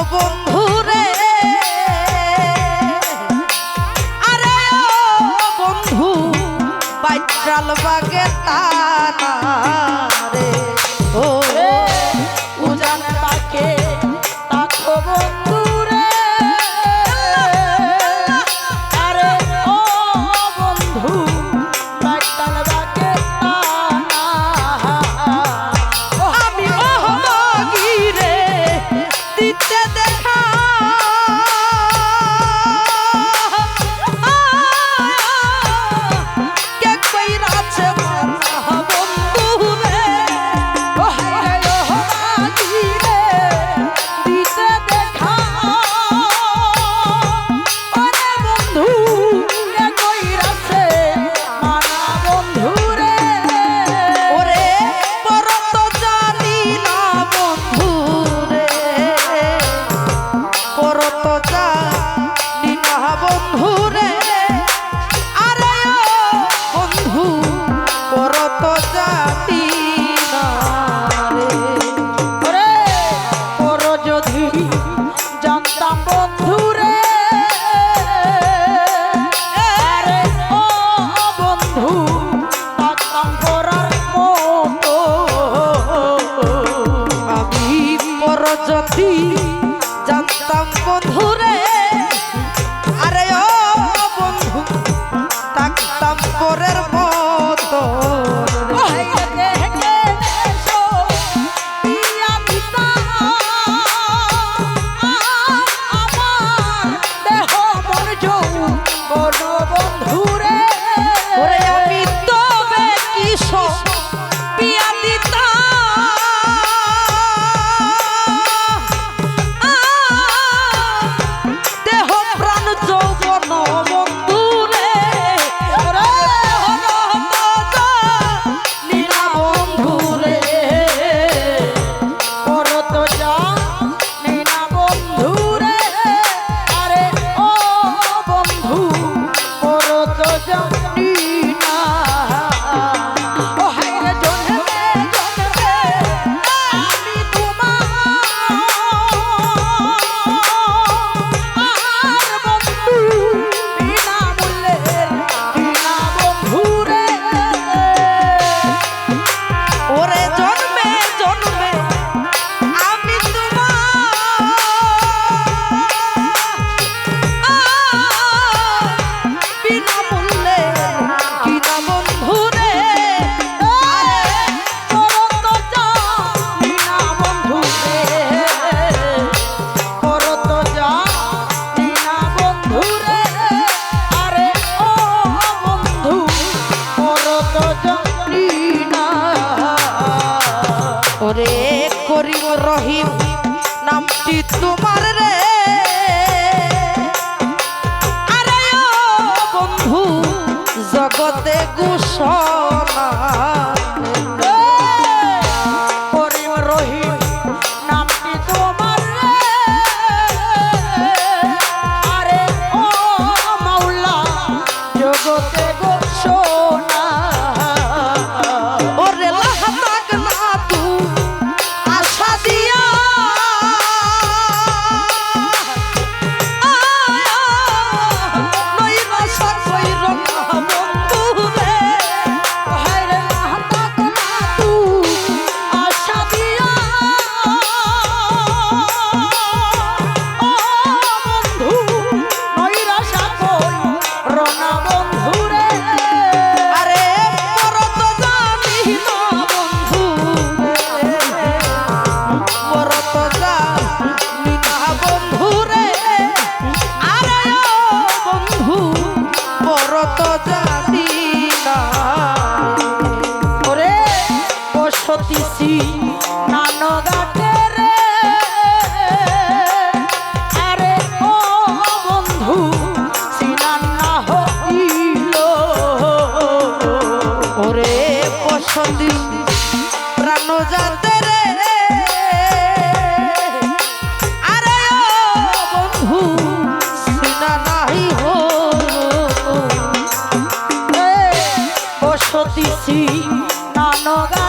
Lobo রহিম নামটি তোমার রে। আরে বন্ধু জগতে ঘোষণা বন্দি প্রাণ যাতে রে আরে বন্ধু সিনা নাহি হো বসতি সি নানগা